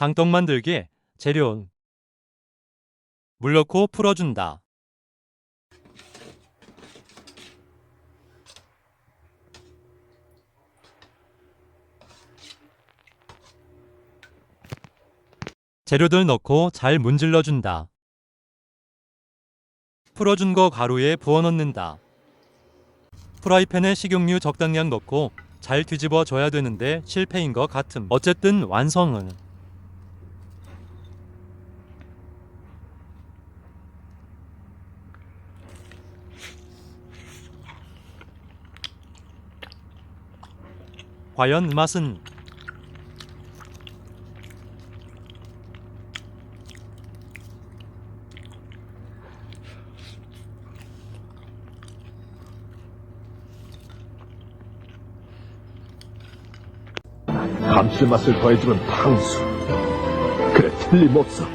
장떡 만들기 재료 물 넣고 풀어준다. 재료들 넣고 잘 문질러 준다. 풀어준 거 가루에 부어 넣는다. 프라이팬에 식용유 적당량 넣고 잘 뒤집어 줘야 되는데 실패인 것 같음. 어쨌든 완성은 과연 맛은 감칠맛을 더해주는 탕수. 그래, 틀림없어. 음,